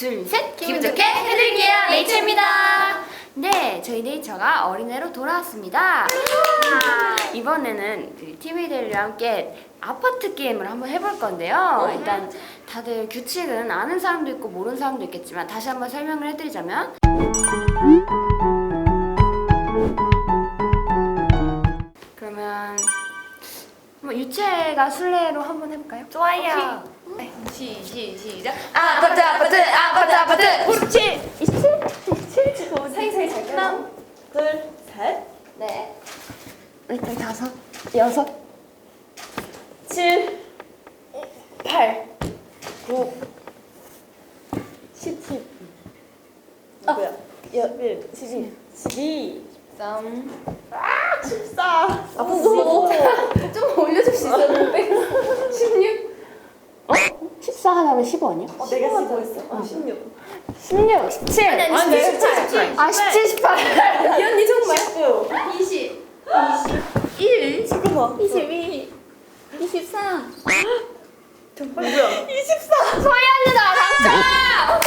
둘, 셋! 기분 좋게 해드릴게요! 네이처입니다! 네, 저희 네이처가 어린애로 돌아왔습니다. 이번에는 그 티비데이와 함께 아파트 게임을 한번 해볼 건데요. 일단 다들 규칙은 아는 사람도 있고 모르는 사람도 있겠지만 다시 한번 설명을 해드리자면 유채가 술래로 한번 해볼까요? 좋아요. 시, 시, 시작! 아파트 아파트 아파트 아파트. 그렇지! 27? 27? 사이사이 하나, 둘, 셋, 네. 일단 다섯, 여섯, 칠, 팔, 구, 십칠. 아, 뭐야? 열, 십일, 십이, 삼. 십사. 아, 무서워. 좀 올려줄 수 있었는데. 16? 어? 14 하나면 15 아니야? 어, 내가 십오했어. 어, 십육. 16, 17. 아니, 아니, 17, 17. 아, 17, 18. 이 언니 정말. 십구. 20. 1. 잠깐만. 22. 23. 누구야? 이십사. 소희 언니다, 당첨!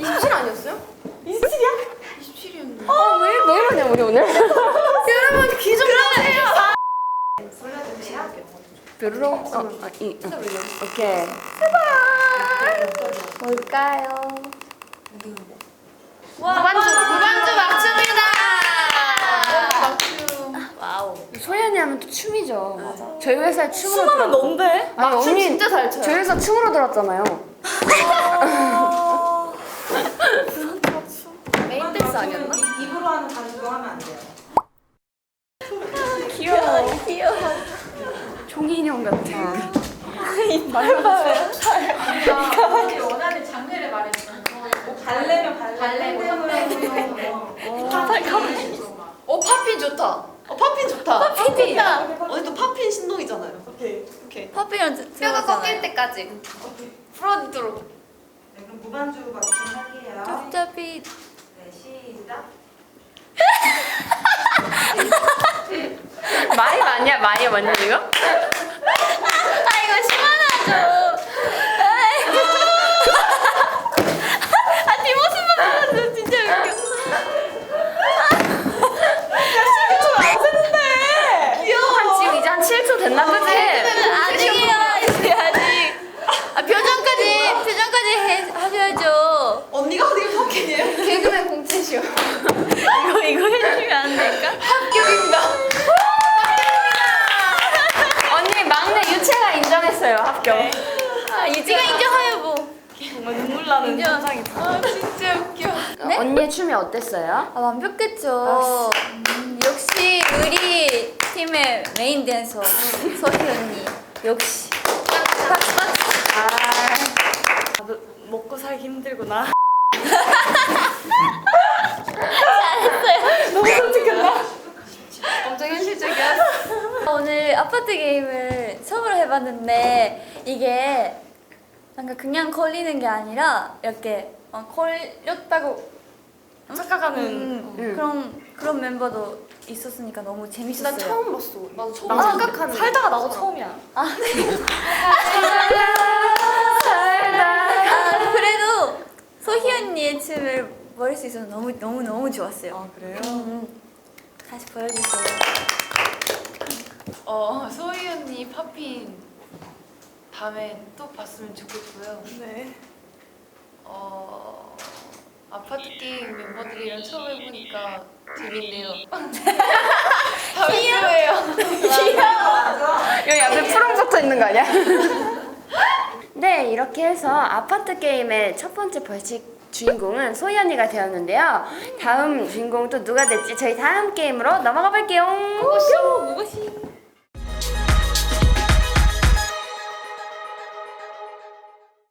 27 아니었어요? 이십칠이야? 27이었는데. 아, 왜, 왜 이러냐, 우리 오늘? 여러분, 귀좀 보세요! 뾰로롱. 어, 아, 이, 어. 오케이. 뭘까요? 무반주, 무반주 막춤이다! 와우. 소연이 하면 또 춤이죠. 저희 회사에 춤으로 수많은 들어. 넌데? 아, 언니 진짜 잘 춰요. 저희 회사 춤으로 들었잖아요. 메인 댄스 아니었나? 입으로 하는 가지고 하면 안 돼요. 귀여워. 귀여워. 종이 인형 같아. 원하는 장르를 말해줘. 발레면 발레, 발레, 어 팝핀 좋다. 어 팝핀 좋다. 팝핀 좋다. 언니 또 팝핀 신동이잖아요. 오케이. 오케이. 퍼피랑 뼈가 꺾일 때까지 풀어지도록. 네, 그럼 무반주 맞춤 할게요. 어차피 네, 시작. 말이 많냐? 말이 많냐 이거? 했어요 합격. 아 이지가 인정하여 뭐. 정말 눈물 나는 인정. 영상이다. 아 진짜 웃겨. 네? 언니의 춤이 어땠어요? 아 완벽했죠. 음, 역시 우리 팀의 메인 댄서 소희 언니. 역시. 박수 박수. 아, 먹고 살기 힘들구나. 잘했어요. 너무 솔직했나? 엄청 현실적이야. 오늘 아파트 게임을 처음으로 해봤는데 이게 뭔가 그냥 걸리는 게 아니라 이렇게 어, 걸렸다고 착각하는. 음, 음. 그런 그런 멤버도 있었으니까 너무 재밌었어요. 난 처음 봤어. 나도 처음 나 봤어. 착각하는 살다가 나도 처음이야. 아, 아, 그래도 소희 언니의 춤을 보일 수 있어서 너무 너무 너무 좋았어요. 아 그래요? 음, 다시 보여주세요. 어, 소희 언니 팝핀 다음에 또 봤으면 좋겠고요. 네. 어, 아파트 게임 멤버들이랑 처음 해보니까 재밌네요. 귀여워요. 여기 앞에 푸른 붙어 있는 거 아니야? 네, 이렇게 해서 아파트 게임의 첫 번째 벌칙 주인공은 소희 언니가 되었는데요. 다음 주인공 또 누가 될지 저희 다음 게임으로 넘어가 볼게요. 무고시 무고시.